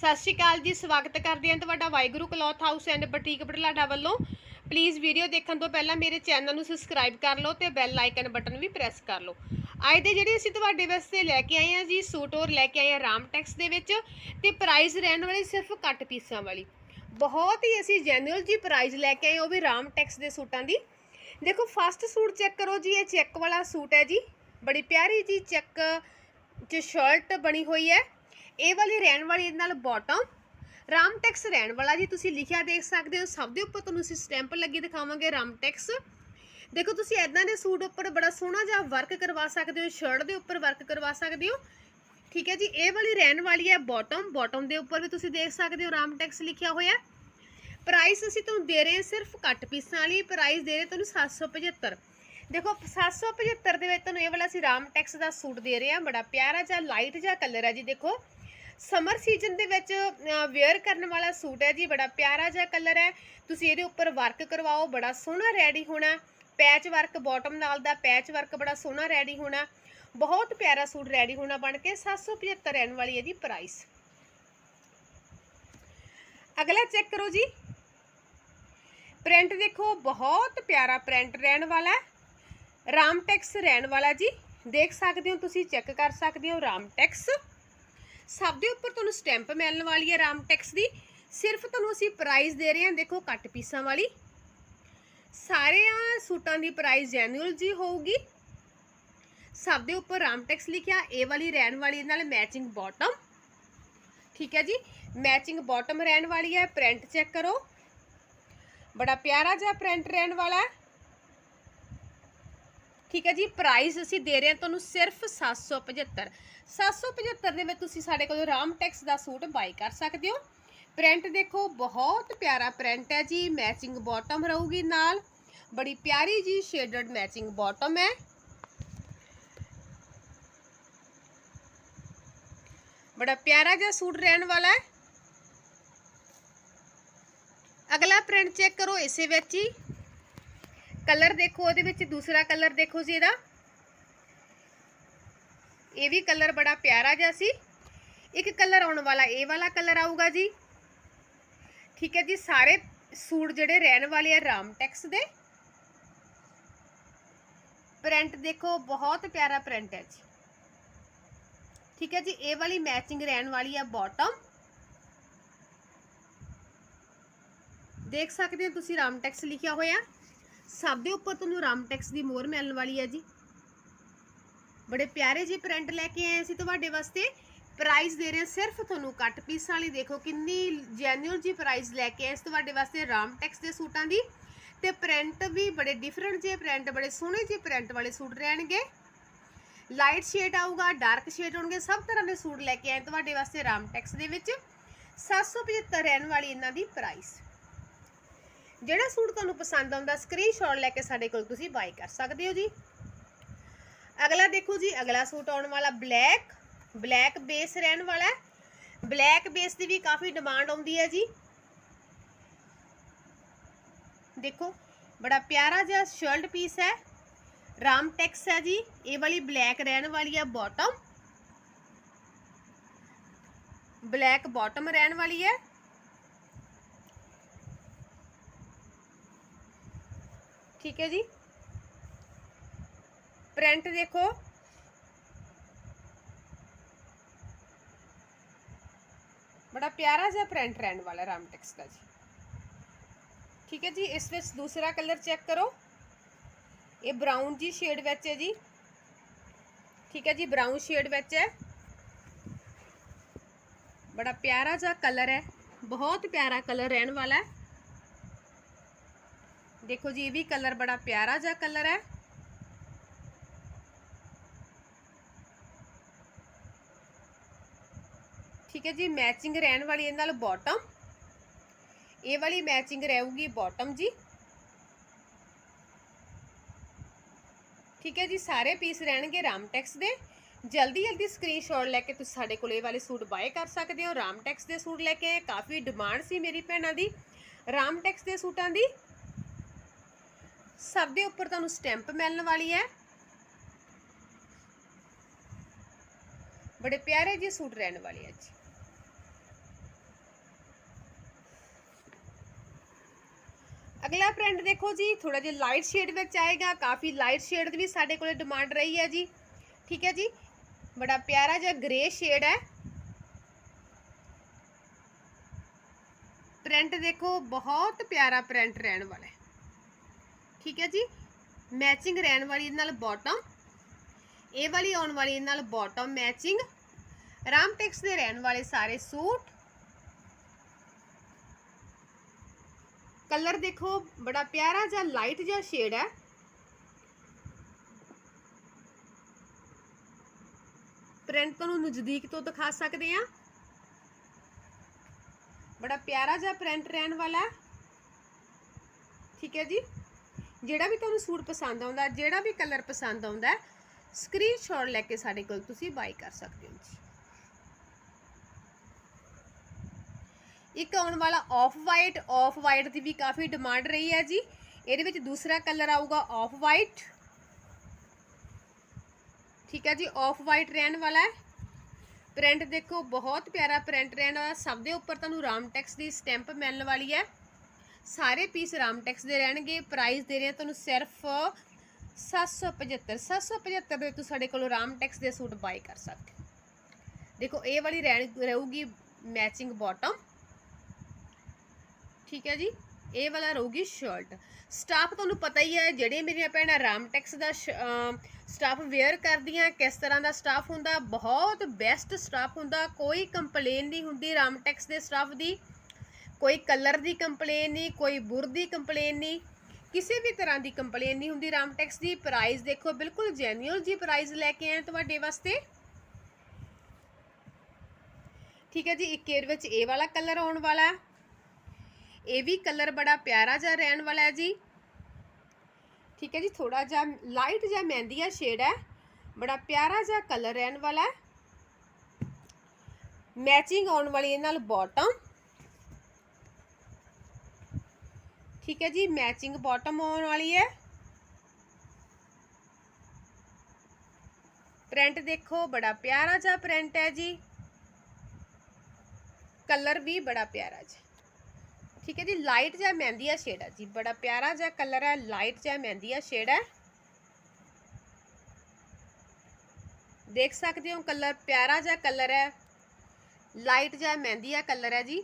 ਸਤਿ ਸ਼੍ਰੀ ਅਕਾਲ ਜੀ, ਸਵਾਗਤ ਕਰਦੇ ਹਾਂ ਤੁਹਾਡਾ Waheguru cloth house and boutique Batlada ਵੱਲੋਂ। ਪਲੀਜ਼ ਵੀਡੀਓ ਦੇਖਣ ਤੋਂ ਪਹਿਲਾਂ ਮੇਰੇ ਚੈਨਲ ਨੂੰ ਸਬਸਕ੍ਰਾਈਬ ਕਰ ਲਓ ਤੇ ਬੈਲ ਆਈਕਨ ਬਟਨ ਵੀ ਪ੍ਰੈਸ ਕਰ ਲਓ। ਅੱਜ ਦੇ ਜਿਹੜੇ ਅਸੀਂ ਤੁਹਾਡੇ ਵਾਸਤੇ ਲੈ ਕੇ ਆਏ ਹਾਂ ਜੀ, ਸੂਟ ਔਰ ਲੈ ਕੇ ਆਏ ਹਾਂ ਰਾਮ ਟੈਕਸ ਦੇ ਵਿੱਚ ਤੇ ਪ੍ਰਾਈਸ ਰਹਿਣ ਵਾਲੀ ਸਿਰਫ ਕੱਟ ਪੀਸਾਂ ਵਾਲੀ। ਬਹੁਤ ਹੀ ਅਸੀਂ ਜੈਨੂਅਲ ਜੀ ਪ੍ਰਾਈਸ ਲੈ ਕੇ ਆਏ ਉਹ ਵੀ ਰਾਮ ਟੈਕਸ ਦੇ ਸੂਟਾਂ ਦੀ। ਦੇਖੋ ਫਸਟ ਸੂਟ ਚੈੱਕ ਕਰੋ ਜੀ, ਇਹ ਚੈੱਕ ਵਾਲਾ ਸੂਟ ਹੈ ਜੀ। ਬੜੀ ਪਿਆਰੀ ਜੀ ਚੈੱਕ ਚ ਸ਼ਰਟ ਬਣੀ ਹੋਈ ਹੈ। ਇਹ ਵਾਲੀ ਰਹਿਣ ਵਾਲੀ ਇਹਦੇ ਨਾਲ ਬਾਟਮ ਰਾਮਟੈਕਸ ਰਹਿਣ ਵਾਲਾ ਜੀ, ਤੁਸੀਂ ਲਿਖਿਆ ਦੇਖ ਸਕਦੇ ਹੋ, ਸਭ ਦੇ ਉੱਪਰ ਤੁਹਾਨੂੰ ਅਸੀਂ ਸਟੈਂਪ ਲੱਗੀ ਦਿਖਾਵਾਂਗੇ ਰਾਮਟੈਕਸ ਦੇਖੋ ਤੁਸੀਂ ਐਦਾਂ ਦੇ ਸੂਟ ਉੱਪਰ ਬੜਾ ਸੋਹਣਾ ਜਿਹਾ ਵਰਕ ਕਰਵਾ ਸਕਦੇ ਹੋ ਸ਼ਰਟ ਦੇ ਉੱਪਰ ਵਰਕ ਕਰਵਾ ਸਕਦੇ ਹੋ। ਠੀਕ ਹੈ ਜੀ, ਇਹ ਵਾਲੀ ਰਹਿਣ ਵਾਲੀ ਹੈ ਬਾਟਮ ਬਾਟਮ ਦੇ ਉੱਪਰ ਵੀ ਤੁਸੀਂ ਦੇਖ ਸਕਦੇ ਹੋ ਰਾਮਟੈਕਸ ਲਿਖਿਆ ਹੋਇਆ। ਪ੍ਰਾਈਸ ਅਸੀਂ ਤੁਹਾਨੂੰ ਦੇ ਰਹੇ ਹਾਂ ਸਿਰਫ ਕੱਟ ਪੀਸਾਂ ਵਾਲੀ ਪ੍ਰਾਈਸ ਦੇ ਰਹੇ ਤੁਹਾਨੂੰ 775 ਦੇਖੋ 775 ਦੇ ਵਿੱਚ ਤੁਹਾਨੂੰ ਇਹ ਵਾਲਾ ਅਸੀਂ ਰਾਮਟੈਕਸ ਦਾ ਸੂਟ ਦੇ ਰਹੇ ਹਾਂ, ਬੜਾ ਪਿਆਰਾ ਜਿਹਾ ਲਾਈਟ ਜਿਹਾ ਕਲਰ ਹੈ ਜੀ, ਦੇਖੋ। ਸਮਰ ਸੀਜ਼ਨ ਦੇ ਵਿੱਚ ਵੇਅਰ ਕਰਨ ਵਾਲਾ ਸੂਟ ਹੈ ਜੀ, ਬੜਾ ਪਿਆਰਾ ਜਿਹਾ ਕਲਰ ਹੈ। ਤੁਸੀਂ ਇਹਦੇ ਉੱਪਰ ਵਰਕ ਕਰਵਾਓ, ਬੜਾ ਸੋਹਣਾ ਰੈਡੀ ਹੋਣਾ। ਪੈਚ ਵਰਕ ਬਾਟਮ ਨਾਲ ਦਾ ਪੈਚ ਵਰਕ ਬੜਾ ਸੋਹਣਾ ਰੈਡੀ ਹੋਣਾ। ਬਹੁਤ ਪਿਆਰਾ ਸੂਟ ਰੈਡੀ ਹੋਣਾ ਬਣ ਕੇ 775 ਰਹਿਣ ਵਾਲੀ ਇਹਦੀ ਪ੍ਰਾਈਸ ਅਗਲਾ ਚੈੱਕ ਕਰੋ ਜੀ। ਪ੍ਰਿੰਟ ਦੇਖੋ, ਬਹੁਤ ਪਿਆਰਾ ਪ੍ਰਿੰਟ ਰਹਿਣ ਵਾਲਾ ਰਾਮ ਟੈਕਸ ਰਹਿਣ ਵਾਲਾ ਜੀ। ਦੇਖ ਸਕਦੇ ਹੋ ਤੁਸੀਂ ਚੈੱਕ ਕਰ ਸਕਦੇ ਹੋ ਰਾਮ ਟੈਕਸ ਸਭ ਦੇ ਉੱਪਰ ਤੁਹਾਨੂੰ ਸਟੈਂਪ ਮਿਲਣ ਵਾਲੀ ਹੈ ਰਾਮਟੈਕਸ ਦੀ। ਸਿਰਫ ਤੁਹਾਨੂੰ ਅਸੀਂ ਪ੍ਰਾਈਸ ਦੇ ਰਹੇ ਹਾਂ, ਦੇਖੋ ਕੱਟ ਪੀਸਾਂ ਵਾਲੀ। ਸਾਰੇ ਆ ਸੂਟਾਂ ਦੀ ਪ੍ਰਾਈਸ ਜੈਨੂਅਲ ਜੀ ਹੋਊਗੀ। ਸਭ ਦੇ ਉੱਪਰ ਰਾਮਟੈਕਸ ਲਿਖਿਆ, ਇਹ ਵਾਲੀ ਰਹਿਣ ਵਾਲੀ ਨਾਲ ਮੈਚਿੰਗ ਬਾਟਮ ਠੀਕ ਹੈ ਜੀ? ਮੈਚਿੰਗ ਬਾਟਮ ਰਹਿਣ ਵਾਲੀ ਹੈ ਪ੍ਰਿੰਟ ਚੈੱਕ ਕਰੋ। ਬੜਾ ਪਿਆਰਾ ਜਿਹਾ ਪ੍ਰਿੰਟ ਰਹਿਣ ਵਾਲਾ ਹੈ। ਠੀਕ ਹੈ ਜੀ ਪ੍ਰਾਈਸ ਅਸੀਂ ਦੇ ਰਹੇ ਹਾਂ ਤੁਹਾਨੂੰ ਸਿਰਫ 775 775 ਦੇ ਵਿੱਚ ਤੁਸੀਂ ਸਾਡੇ ਕੋਲ ਰਾਮਟੈਕਸ ਦਾ ਸੂਟ ਬਾਈ ਕਰ ਸਕਦੇ ਹੋ। ਪ੍ਰਿੰਟ ਦੇਖੋ, ਬਹੁਤ ਪਿਆਰਾ ਪ੍ਰਿੰਟ ਹੈ ਜੀ ਮੈਚਿੰਗ ਬਾਟਮ ਰਹੂਗੀ ਨਾਲ। ਬੜੀ ਪਿਆਰੀ ਜੀ ਸ਼ੇਡਡ ਮੈਚਿੰਗ ਬਾਟਮ ਹੈ। ਬੜਾ ਪਿਆਰਾ ਜਿਹਾ ਸੂਟ ਰਹਿਣ ਵਾਲਾ ਹੈ। ਅਗਲਾ ਪ੍ਰਿੰਟ ਚੈੱਕ ਕਰੋ ਇਸੇ ਵਿੱਚ ਹੀ। ਕਲਰ ਦੇਖੋ, ਉਹਦੇ ਵਿੱਚ ਦੂਸਰਾ ਕਲਰ ਦੇਖੋ ਜੀ ਇਹਦਾ। ਇਹ ਵੀ ਕਲਰ ਬੜਾ ਪਿਆਰਾ ਜਿਹਾ ਸੀ। ਇੱਕ ਕਲਰ ਆਉਣ ਵਾਲਾ, ਇਹ ਵਾਲਾ ਕਲਰ ਆਊਗਾ ਜੀ। ਠੀਕ ਹੈ ਜੀ, ਸਾਰੇ ਸੂਟ ਜਿਹੜੇ ਰਹਿਣ ਵਾਲੇ ਆ ਰਾਮਟੈਕਸ ਦੇ। ਪ੍ਰਿੰਟ ਦੇਖੋ, ਬਹੁਤ ਪਿਆਰਾ ਪ੍ਰਿੰਟ ਹੈ ਜੀ। ਠੀਕ ਹੈ ਜੀ, ਇਹ ਵਾਲੀ ਮੈਚਿੰਗ ਰਹਿਣ ਵਾਲੀ ਆ ਬਾਟਮ ਦੇਖ ਸਕਦੇ ਹੋ ਤੁਸੀਂ ਰਾਮਟੈਕਸ ਲਿਖਿਆ ਹੋਇਆ। ਸਭ ਦੇ ਉੱਪਰ ਤੁਹਾਨੂੰ ਰਾਮ ਟੈਕਸ ਦੀ ਮੋਹਰ ਮਿਲਣ ਵਾਲੀ ਹੈ ਜੀ। ਬੜੇ ਪਿਆਰੇ ਜੀ ਪ੍ਰਿੰਟ ਲੈ ਕੇ ਆਏ ਅਸੀਂ ਤੁਹਾਡੇ ਵਾਸਤੇ। ਪ੍ਰਾਈਸ ਦੇ ਰਹੇ ਸਿਰਫ ਤੁਹਾਨੂੰ ਕੱਟ ਪੀਸਾਂ ਵਾਲੀ। ਦੇਖੋ ਕਿੰਨੀ ਜੈਨੂਅਲ ਜੀ ਪ੍ਰਾਈਸ ਲੈ ਕੇ ਆਏ ਇਸ ਤੁਹਾਡੇ ਵਾਸਤੇ ਰਾਮ ਟੈਕਸ ਦੇ ਸੂਟਾਂ ਦੀ। ਤੇ ਪ੍ਰਿੰਟ ਵੀ ਬੜੇ ਡਿਫਰੈਂਟ ਜਿਹੇ ਪ੍ਰਿੰਟ ਬੜੇ ਸੋਹਣੇ ਜਿਹੇ ਪ੍ਰਿੰਟ ਵਾਲੇ ਸੂਟ ਰਹਿਣਗੇ। ਲਾਈਟ ਸ਼ੇਡ ਆਊਗਾ ਡਾਰਕ ਸ਼ੇਡ ਹੋਣਗੇ, ਸਭ ਤਰ੍ਹਾਂ ਦੇ ਸੂਟ ਲੈ ਕੇ ਆਏ ਤੁਹਾਡੇ ਵਾਸਤੇ ਰਾਮ ਟੈਕਸ ਦੇ ਵਿੱਚ। 775 ਰਹਿਣ ਵਾਲੀ ਇਹਨਾਂ ਦੀ ਪ੍ਰਾਈਸ ਜਿਹੜਾ ਸੂਟ ਤੁਹਾਨੂੰ ਪਸੰਦ ਆਉਂਦਾ ਸਕਰੀਨਸ਼ਾਟ ਲੈ ਕੇ ਸਾਡੇ ਕੋਲ ਤੁਸੀਂ ਬਾਈ ਕਰ ਸਕਦੇ ਹੋ ਜੀ। ਅਗਲਾ ਦੇਖੋ ਜੀ, ਅਗਲਾ ਸੂਟ ਆਉਣ ਵਾਲਾ ਬਲੈਕ ਬਲੈਕ ਬੇਸ ਰਹਿਣ ਵਾਲਾ ਬਲੈਕ ਬੇਸ ਦੀ ਵੀ ਕਾਫੀ ਡਿਮਾਂਡ ਆਉਂਦੀ ਹੈ ਜੀ। ਦੇਖੋ, ਬੜਾ ਪਿਆਰਾ ਜਿਹਾ ਸ਼ਰਟ ਪੀਸ ਹੈ। ਰਾਮ ਟੈਕਸ ਹੈ ਜੀ, ਇਹ ਵਾਲੀ ਬਲੈਕ ਰਹਿਣ ਵਾਲੀ ਹੈ ਬਾਟਮ ਬਲੈਕ ਬਾਟਮ ਰਹਿਣ ਵਾਲੀ ਹੈ। ਠੀਕ ਹੈ ਜੀ ਪ੍ਰਿੰਟ ਦੇਖੋ ਬੜਾ ਪਿਆਰਾ ਜਿਹਾ ਪ੍ਰਿੰਟ ਰਹਿਣ ਵਾਲਾ ਰਾਮਟੈਕਸ ਦਾ ਜੀ ਠੀਕ ਹੈ ਜੀ ਇਸ ਵਿੱਚ ਦੂਸਰਾ ਕਲਰ ਚੈੱਕ ਕਰੋ ਇਹ ਬਰਾਊਨ ਜੀ ਸ਼ੇਡ ਵਿੱਚ ਹੈ ਜੀ ਠੀਕ ਹੈ ਜੀ ਬਰਾਊਨ ਸ਼ੇਡ ਵਿੱਚ ਹੈ ਬੜਾ ਪਿਆਰਾ ਜਿਹਾ ਕਲਰ ਹੈ ਬਹੁਤ ਪਿਆਰਾ ਕਲਰ ਰਹਿਣ ਵਾਲਾ ਹੈ ਦੇਖੋ ਜੀ, ਇਹ ਵੀ ਕਲਰ ਬੜਾ ਪਿਆਰਾ ਜਿਹਾ ਕਲਰ ਹੈ। ਠੀਕ ਹੈ ਜੀ ਮੈਚਿੰਗ ਰਹਿਣ ਵਾਲੀ ਇਹ ਨਾਲ ਬਾਟਮ ਇਹ ਵਾਲੀ ਮੈਚਿੰਗ ਰਹੂਗੀ ਬਾਟਮ ਜੀ। ਠੀਕ ਹੈ ਜੀ, ਸਾਰੇ ਪੀਸ ਰਹਿਣਗੇ ਰਾਮਟੈਕਸ ਦੇ। ਜਲਦੀ ਜਲਦੀ ਸਕਰੀਨਸ਼ਾਟ ਲੈ ਕੇ ਤੁਸੀਂ ਸਾਡੇ ਕੋਲ ਇਹ ਵਾਲੇ ਸੂਟ ਬਾਏ ਕਰ ਸਕਦੇ ਹੋ। ਰਾਮਟੈਕਸ ਦੇ ਸੂਟ ਲੈ ਕੇ ਕਾਫੀ ਡਿਮਾਂਡ ਸੀ ਮੇਰੀ ਭੈਣਾਂ ਦੀ। ਰਾਮਟੈਕਸ ਦੇ ਸੂਟਾਂ ਦੀ ਸਭ ਦੇ ਉੱਪਰ ਤੁਹਾਨੂੰ ਸਟੈਂਪ ਮਿਲਣ ਵਾਲੀ ਹੈ। ਬੜੇ ਪਿਆਰੇ ਜੀ ਸੂਟ ਰਹਿਣ ਵਾਲੇ ਆ ਜੀ। ਅਗਲਾ ਪ੍ਰਿੰਟ ਦੇਖੋ ਜੀ ਥੋੜਾ ਜਿਹਾ ਲਾਈਟ ਸ਼ੇਡ ਵਿੱਚ ਆਏਗਾ, ਕਾਫੀ ਲਾਈਟ ਸ਼ੇਡ ਦੀ ਵੀ ਸਾਡੇ ਕੋਲੇ ਡਿਮਾਂਡ ਰਹੀ ਹੈ ਜੀ। ਠੀਕ ਹੈ ਜੀ, ਬੜਾ ਪਿਆਰਾ ਜਿਹਾ ਗ੍ਰੇ ਸ਼ੇਡ ਹੈ। ਪ੍ਰਿੰਟ ਦੇਖੋ, ਬਹੁਤ ਪਿਆਰਾ ਪ੍ਰਿੰਟ ਰਹਿਣ ਵਾਲਾ ਹੈ। ਠੀਕ ਹੈ ਜੀ? ਮੈਚਿੰਗ ਰਹਿਣ ਵਾਲੀ ਇਹਦੇ ਨਾਲ ਬਾਟਮ ਇਹ ਵਾਲੀ ਆਉਣ ਵਾਲੀ ਇਹਦੇ ਨਾਲ ਬਾਟਮ ਮੈਚਿੰਗ ਰਾਮਟੈਕਸ ਦੇ ਰਹਿਣ ਵਾਲੇ ਸਾਰੇ ਸੂਟ। ਕਲਰ ਦੇਖੋ, ਬੜਾ ਪਿਆਰਾ ਜਿਹਾ ਲਾਈਟ ਜਿਹਾ ਸ਼ੇਡ ਹੈ। ਪ੍ਰਿੰਟ ਤੁਹਾਨੂੰ ਨਜ਼ਦੀਕ ਤੋਂ ਦਿਖਾ ਸਕਦੇ ਆ ਬੜਾ ਪਿਆਰਾ ਜਿਹਾ ਪ੍ਰਿੰਟ ਰਹਿਣ ਵਾਲਾ ਠੀਕ ਹੈ ਜੀ? ਜਿਹੜਾ ਵੀ ਤੁਹਾਨੂੰ ਸੂਟ ਪਸੰਦ ਆਉਂਦਾ, ਜਿਹੜਾ ਵੀ ਕਲਰ ਪਸੰਦ ਆਉਂਦਾ ਸਕਰੀਨਸ਼ਾਟ ਲੈ ਕੇ ਸਾਡੇ ਕੋਲ ਤੁਸੀਂ ਬਾਈ ਕਰ ਸਕਦੇ ਹੋ ਜੀ। ਇੱਕ ਆਉਣ ਵਾਲਾ ਆਫ ਵਾਈਟ ਆਫ ਵਾਈਟ ਦੀ ਵੀ ਕਾਫੀ ਡਿਮਾਂਡ ਰਹੀ ਹੈ ਜੀ। ਇਹਦੇ ਵਿੱਚ ਦੂਸਰਾ ਕਲਰ ਆਊਗਾ ਆਫ ਵਾਈਟ ਠੀਕ ਹੈ ਜੀ ਆਫ ਵਾਈਟ ਰਹਿਣ ਵਾਲਾ ਹੈ। ਪ੍ਰਿੰਟ ਦੇਖੋ, ਬਹੁਤ ਪਿਆਰਾ ਪ੍ਰਿੰਟ ਰਹਿਣ ਵਾਲਾ। ਸਭ ਦੇ ਉੱਪਰ ਤੁਹਾਨੂੰ ਰਾਮ ਟੈਕਸ ਦੀ ਸਟੈਂਪ ਮਿਲਣ ਵਾਲੀ ਹੈ। ਸਾਰੇ ਪੀਸ ਰਾਮਟੈਕਸ ਦੇ ਰਹਿਣਗੇ। ਪ੍ਰਾਈਸ ਦੇ ਰਹੇ ਹਾਂ ਤੁਹਾਨੂੰ ਸਿਰਫ 775 775 ਦੇ ਤੁਸੀਂ ਸਾਡੇ ਕੋਲੋਂ ਰਾਮਟੈਕਸ ਦੇ ਸੂਟ ਬਾਈ ਕਰ ਸਕਦੇ ਹੋ। ਦੇਖੋ, ਇਹ ਵਾਲੀ ਰਹਿਣ- ਰਹੂਗੀ ਮੈਚਿੰਗ ਬਾਟਮ ਠੀਕ ਹੈ ਜੀ? ਇਹ ਵਾਲਾ ਰਹੂਗੀ ਸ਼ਰਟ ਸਟਾਫ ਤੁਹਾਨੂੰ ਪਤਾ ਹੀ ਹੈ, ਜਿਹੜੇ ਮੇਰੀਆਂ ਭੈਣਾਂ ਰਾਮਟੈਕਸ ਦਾ ਸਟਾਫ ਵੇਅਰ ਕਰਦੀਆਂ, ਕਿਸ ਤਰ੍ਹਾਂ ਦਾ ਸਟਾਫ ਹੁੰਦਾ, ਬਹੁਤ ਬੈਸਟ ਸਟਾਫ ਹੁੰਦਾ। ਕੋਈ ਕੰਪਲੇਨ ਨਹੀਂ ਹੁੰਦੀ ਰਾਮਟੈਕਸ ਦੇ ਸਟਾਫ ਦੀ। ਕੋਈ ਕਲਰ ਦੀ ਕੰਪਲੇਨ ਨਹੀਂ, ਕੋਈ ਬੁਰ ਦੀ ਕੰਪਲੇਨ ਨਹੀਂ, ਕਿਸੇ ਵੀ ਤਰ੍ਹਾਂ ਦੀ ਕੰਪਲੇਨ ਨਹੀਂ ਹੁੰਦੀ। ਰਾਮਟੈਕਸ ਦੀ ਪ੍ਰਾਈਸ ਦੇਖੋ, ਬਿਲਕੁਲ ਜੈਨੂਅਲ ਜੀ ਪ੍ਰਾਈਸ ਲੈ ਕੇ ਆਏ ਤੁਹਾਡੇ ਵਾਸਤੇ। ਠੀਕ ਹੈ ਜੀ, ਇੱਕ ਏਰ ਵਿੱਚ ਇਹ ਵਾਲਾ ਕਲਰ ਆਉਣ ਵਾਲਾ। ਇਹ ਵੀ ਕਲਰ ਬੜਾ ਪਿਆਰਾ ਜਿਹਾ ਰਹਿਣ ਵਾਲਾ ਹੈ ਜੀ। ਠੀਕ ਹੈ ਜੀ ਥੋੜਾ ਜਿਹਾ ਲਾਈਟ ਜਿਹਾ ਮਹਿੰਦੀਆ ਸ਼ੇਡ ਹੈ। ਬੜਾ ਪਿਆਰਾ ਜਿਹਾ ਕਲਰ ਰਹਿਣ ਵਾਲਾ ਹੈ। ਮੈਚਿੰਗ ਆਉਣ ਵਾਲੀ ਇਹ ਨਾਲ ਬਾਟਮ ਠੀਕ ਹੈ ਜੀ ਮੈਚਿੰਗ ਬਾਟਮ ਆਉਣ ਵਾਲੀ ਹੈ। ਪ੍ਰਿੰਟ ਦੇਖੋ, ਬੜਾ ਪਿਆਰਾ ਜਿਹਾ ਪ੍ਰਿੰਟ ਹੈ ਜੀ। ਕਲਰ ਵੀ ਬੜਾ ਪਿਆਰਾ ਜੀ। ਠੀਕ ਹੈ ਜੀ ਲਾਈਟ ਜਿਹਾ ਮਹਿੰਦੀਆ ਸ਼ੇਡ ਹੈ ਜੀ, ਬੜਾ ਪਿਆਰਾ ਜਿਹਾ ਕਲਰ ਹੈ ਲਾਈਟ ਜਿਹਾ ਮਹਿੰਦੀਆ ਸ਼ੇਡ ਹੈ। ਦੇਖ ਸਕਦੇ ਹੋ ਕਲਰ ਪਿਆਰਾ ਜਿਹਾ ਕਲਰ ਹੈ। ਲਾਈਟ ਜਿਹਾ ਮਹਿੰਦੀਆ ਕਲਰ ਹੈ ਜੀ।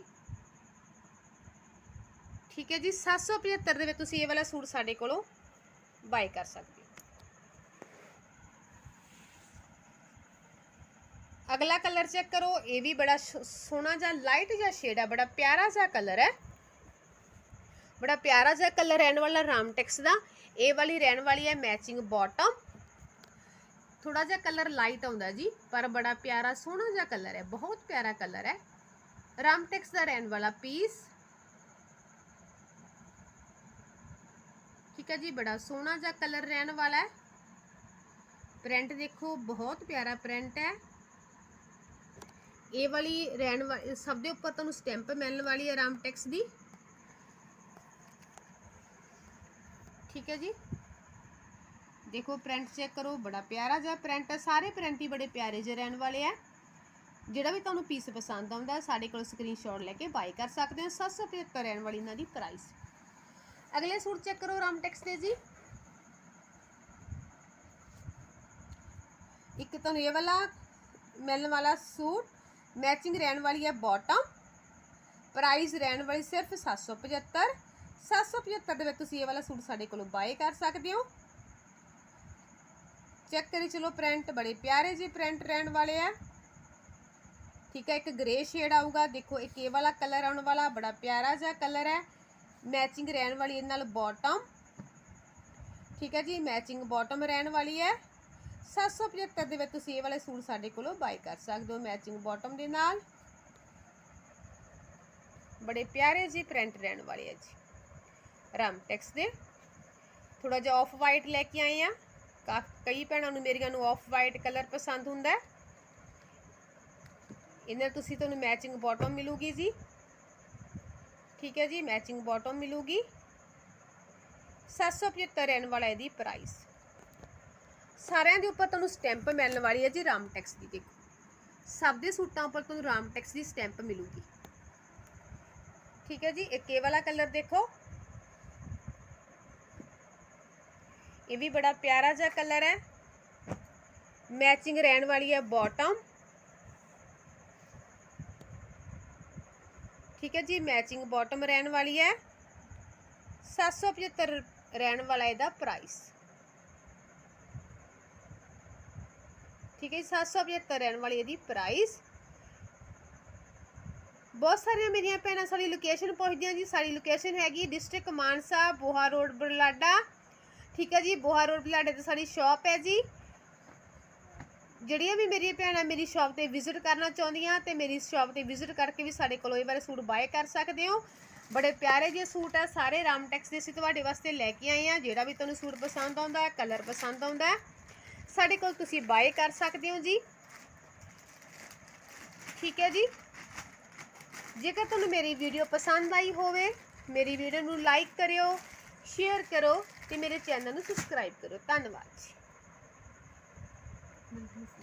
ਠੀਕ ਹੈ ਜੀ 775 ਦੇ ਵਿੱਚ ਤੁਸੀਂ ਇਹ ਵਾਲਾ ਸੂਟ ਸਾਡੇ ਕੋਲੋਂ ਬਾਈ ਕਰ ਸਕਦੇ ਹੋ ਅਗਲਾ ਕਲਰ ਚੈੱਕ ਕਰੋ ਇਹ ਵੀ ਬੜਾ ਸ- ਸੋਹਣਾ ਜਿਹਾ ਲਾਈਟ ਜਿਹਾ ਸ਼ੇਡ ਹੈ ਬੜਾ ਪਿਆਰਾ ਜਿਹਾ ਕਲਰ ਹੈ ਬੜਾ ਪਿਆਰਾ ਜਿਹਾ ਕਲਰ ਰਹਿਣ ਵਾਲਾ ਰਾਮਟੈਕਸ ਦਾ ਇਹ ਵਾਲੀ ਰਹਿਣ ਵਾਲੀ ਹੈ ਮੈਚਿੰਗ ਬਾਟਮ ਥੋੜਾ ਜਿਹਾ ਕਲਰ ਲਾਈਟ ਆਉਂਦਾ ਜੀ ਪਰ ਬੜਾ ਪਿਆਰਾ ਸੋਹਣਾ ਜਿਹਾ ਕਲਰ ਹੈ ਬਹੁਤ ਪਿਆਰਾ ਕਲਰ ਹੈ ਰਾਮਟੈਕਸ ਦਾ ਰਹਿਣ ਵਾਲਾ ਪੀਸ ਠੀਕ ਹੈ ਜੀ, ਬੜਾ ਸੋਹਣਾ ਜਿਹਾ ਕਲਰ ਰਹਿਣ ਵਾਲਾ ਹੈ। ਪ੍ਰਿੰਟ ਦੇਖੋ, ਬਹੁਤ ਪਿਆਰਾ ਪ੍ਰਿੰਟ ਹੈ। ਇਹ ਵਾਲੀ ਰਹਿਣ ਵਾਲੀ ਸਭ ਦੇ ਉੱਪਰ ਤੁਹਾਨੂੰ ਸਟੈਂਪ ਮਿਲਣ ਵਾਲੀ ਹੈ ਰਾਮਟੈਕਸ ਦੀ। ਠੀਕ ਹੈ ਜੀ। ਦੇਖੋ ਪ੍ਰਿੰਟ ਚੈੱਕ ਕਰੋ, ਬੜਾ ਪਿਆਰਾ ਜਿਹਾ ਪ੍ਰਿੰਟ ਹੈ। ਸਾਰੇ ਪ੍ਰਿੰਟ ਹੀ ਬੜੇ ਪਿਆਰੇ ਜਿਹੇ ਰਹਿਣ ਵਾਲੇ ਆ ਜਿਹੜਾ ਵੀ ਤੁਹਾਨੂੰ ਪੀਸ ਪਸੰਦ ਆਉਂਦਾ ਸਾਡੇ ਕੋਲ ਸਕਰੀਨਸ਼ਾਟ ਲੈ ਕੇ ਬਾਈ ਕਰ ਸਕਦੇ ਹੋ। 775 ਰਹਿਣ ਵਾਲੀ ਇਹਨਾਂ ਦੀ ਪ੍ਰਾਈਸ ਅਗਲੇ ਸੂਟ ਚੈੱਕ ਕਰੋ ਰਾਮਟੈਕਸ ਦੇ ਜੀ। ਇੱਕ ਤੁਹਾਨੂੰ ਇਹ ਵਾਲਾ ਮਿਲਣ ਵਾਲਾ ਸੂਟ ਮੈਚਿੰਗ ਰਹਿਣ ਵਾਲੀ ਹੈ ਬਾਟਮ ਪ੍ਰਾਈਸ ਰਹਿਣ ਵਾਲੀ ਸਿਰਫ 775 775 ਦੇ ਵਿੱਚ ਤੁਸੀਂ ਇਹ ਵਾਲਾ ਸੂਟ ਸਾਡੇ ਕੋਲੋਂ ਬਾਏ ਕਰ ਸਕਦੇ ਹੋ। ਚੈੱਕ ਕਰੀ ਚਲੋ ਪ੍ਰਿੰਟ ਬੜੇ ਪਿਆਰੇ ਜਿਹੇ ਪ੍ਰਿੰਟ ਰਹਿਣ ਵਾਲੇ ਆ। ਠੀਕ ਹੈ, ਇੱਕ ਗ੍ਰੇ ਸ਼ੇਡ ਆਊਗਾ। ਦੇਖੋ, ਇੱਕ ਇਹ ਵਾਲਾ ਕਲਰ ਆਉਣ ਵਾਲਾ ਬੜਾ ਪਿਆਰਾ ਜਿਹਾ ਕਲਰ ਹੈ। ਮੈਚਿੰਗ ਰਹਿਣ ਵਾਲੀ ਇਹਦੇ ਨਾਲ ਬਾਟਮ ਠੀਕ ਹੈ ਜੀ, ਮੈਚਿੰਗ ਬਾਟਮ ਰਹਿਣ ਵਾਲੀ ਹੈ। 775 ਦੇ ਵਿੱਚ ਤੁਸੀਂ ਇਹ ਵਾਲੇ ਸੂਟ ਸਾਡੇ ਕੋਲੋਂ ਬਾਈ ਕਰ ਸਕਦੇ ਹੋ ਮੈਚਿੰਗ ਬਾਟਮ ਦੇ ਨਾਲ। ਬੜੇ ਪਿਆਰੇ ਜੀ ਪ੍ਰਿੰਟ ਰਹਿਣ ਵਾਲੇ ਆ ਜੀ। ਰਾਮਟੈਕਸ ਦੇ। ਥੋੜਾ ਜਿਹਾ ਆਫ ਵਾਈਟ ਲੈ ਕੇ ਆਏ ਆ। ਕਾ- ਕਈ ਭੈਣਾਂ ਨੂੰ ਮੇਰੀਆਂ ਨੂੰ ਆਫ ਵਾਈਟ ਕਲਰ ਪਸੰਦ ਹੁੰਦਾ ਹੈ। ਇਹਨਾਂ ਤੁਸੀਂ ਤੁਹਾਨੂੰ ਮੈਚਿੰਗ ਬਾਟਮ ਮਿਲੂਗੀ ਜੀ। ਠੀਕ ਹੈ ਜੀ ਮੈਚਿੰਗ ਬਾਟਮ ਮਿਲੂਗੀ। 775 ਰਹਿਣ ਵਾਲਾ ਇਹਦੀ ਪ੍ਰਾਈਸ ਸਾਰਿਆਂ ਦੇ ਉੱਪਰ ਤੁਹਾਨੂੰ ਸਟੈਂਪ ਮਿਲਣ ਵਾਲੀ ਹੈ ਜੀ ਰਾਮਟੈਕਸ ਦੀ ਦੇਖੋ। ਸਭ ਦੇ ਸੂਟਾਂ ਉੱਪਰ ਤੁਹਾਨੂੰ ਰਾਮ ਟੈਕਸ ਦੀ ਸਟੈਂਪ ਮਿਲੂਗੀ। ਠੀਕ ਹੈ ਜੀ, ਇੱਕ ਇਹ ਵਾਲਾ ਕਲਰ ਦੇਖੋ। ਇਹ ਵੀ ਬੜਾ ਪਿਆਰਾ ਜਿਹਾ ਕਲਰ ਹੈ। ਮੈਚਿੰਗ ਰਹਿਣ ਵਾਲੀ ਹੈ ਬਾਟਮ ਠੀਕ ਹੈ ਜੀ ਮੈਚਿੰਗ ਬਾਟਮ ਰਹਿਣ ਵਾਲੀ ਹੈ। 775 ਰਹਿਣ ਵਾਲਾ ਇਹਦਾ ਪ੍ਰਾਈਸ ਠੀਕ ਹੈ ਜੀ, 775 ਰਹਿਣ ਵਾਲੀ ਇਹਦੀ ਪ੍ਰਾਈਸ ਬਹੁਤ ਸਾਰੀਆਂ ਮੇਰੀਆਂ ਭੈਣਾਂ ਸਾਡੀ ਲੋਕੇਸ਼ਨ ਪਹੁੰਚਦੀਆਂ ਜੀ। ਸਾਡੀ ਲੋਕੇਸ਼ਨ ਹੈਗੀ ਡਿਸਟ੍ਰਿਕਟ ਮਾਨਸਾ ਬੋਹਾ ਰੋਡ ਬਰਲਾਡਾ। ਠੀਕ ਹੈ ਜੀ ਬੋਹਾ ਰੋਡ ਬਰਲਾਡੇ ਤੇ ਸਾਡੀ ਸ਼ਾਪ ਹੈ ਜੀ। ਜਿਹੜੀਆਂ ਵੀ ਮੇਰੀਆਂ ਭੈਣਾਂ ਮੇਰੀ ਸ਼ਾਪ ਤੇ ਵਿਜ਼ਿਟ ਕਰਨਾ ਚਾਹੁੰਦੀਆਂ ਤੇ ਮੇਰੀ ਸ਼ਾਪ ਤੇ ਵਿਜ਼ਿਟ ਕਰਕੇ ਵੀ ਸਾਡੇ ਕੋਲੋਂ ਇਹ ਬਾਰੇ ਸੂਟ ਬਾਏ ਕਰ ਸਕਦੇ ਹੋ। ਬੜੇ ਪਿਆਰੇ ਜਿਹੇ ਸੂਟ ਆ, ਸਾਰੇ ਰਾਮਟੈਕਸ ਦੇ ਅਸੀਂ ਤੁਹਾਡੇ ਵਾਸਤੇ ਲੈ ਕੇ ਆਏ ਆ ਜਿਹੜਾ ਵੀ ਤੁਹਾਨੂੰ ਸੂਟ ਪਸੰਦ ਆਉਂਦਾ ਹੈ ਕਲਰ ਪਸੰਦ ਆਉਂਦਾ ਹੈ ਸਾਡੇ ਕੋਲ ਤੁਸੀਂ ਬਾਏ ਕਰ ਸਕਦੇ ਹੋ ਜੀ। ਠੀਕ ਹੈ ਜੀ? ਜੇਕਰ ਤੁਹਾਨੂੰ ਮੇਰੀ ਵੀਡੀਓ ਪਸੰਦ ਆਈ ਹੋਵੇ, ਮੇਰੀ ਵੀਡੀਓ ਨੂੰ ਲਾਈਕ ਕਰਿਓ ਸ਼ੇਅਰ ਕਰੋ ਤੇ ਮੇਰੇ ਚੈਨਲ ਨੂੰ ਸਬਸਕ੍ਰਾਈਬ ਕਰੋ ਧੰਨਵਾਦ ਜੀ। Mag-isip.